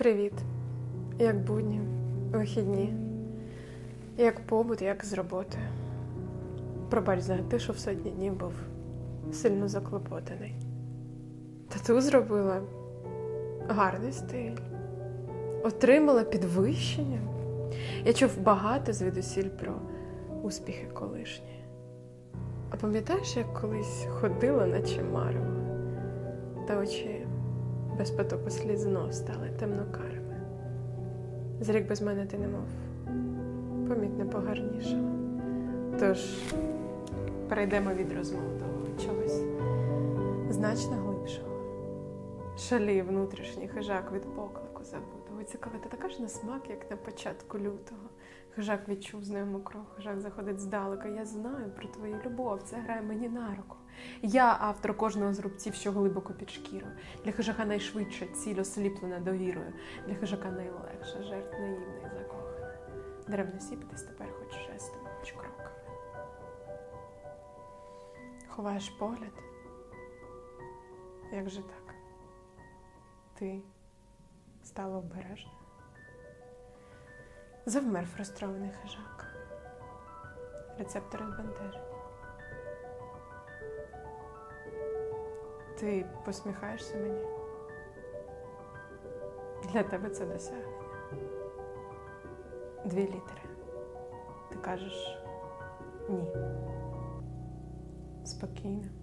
Привіт. Як будні, вихідні, як побут, як з роботи. Пробач за те, що в сотні днів був сильно заклопотаний. Тату зробила гарний стиль, отримала підвищення. Я чув багато звідусіль про успіхи колишні. А пам'ятаєш, як колись ходила, наче марево, та очі без потоку сліз знов стали темнокарими. За рік без мене ти немов помітно погарнішала. Тож перейдемо від розмов до чогось значно глибшого. Шалів внутрішній хижак від поклику забутого. Цікаво, та така ж на смак, як на початку лютого. Хижак відчув знайому кров, хижак заходить здалека. Я знаю про твою любов, це грає мені на руку. Я автор кожного з рубців, що глибоко під шкірою. Для хижака найшвидша ціль осліплена довірою. Для хижака найлегша, жертв наївна і закохана. Деревно сіпитись тепер хоч жестом, хоч кроками. Ховаєш погляд? Як же так? Ти стала обережна? Завмер фрустрований хижак. Рецептори збентежені. Ти посміхаєшся мені? Для тебе це досягнення. Дві літери. Ти кажеш ні. Спокійно.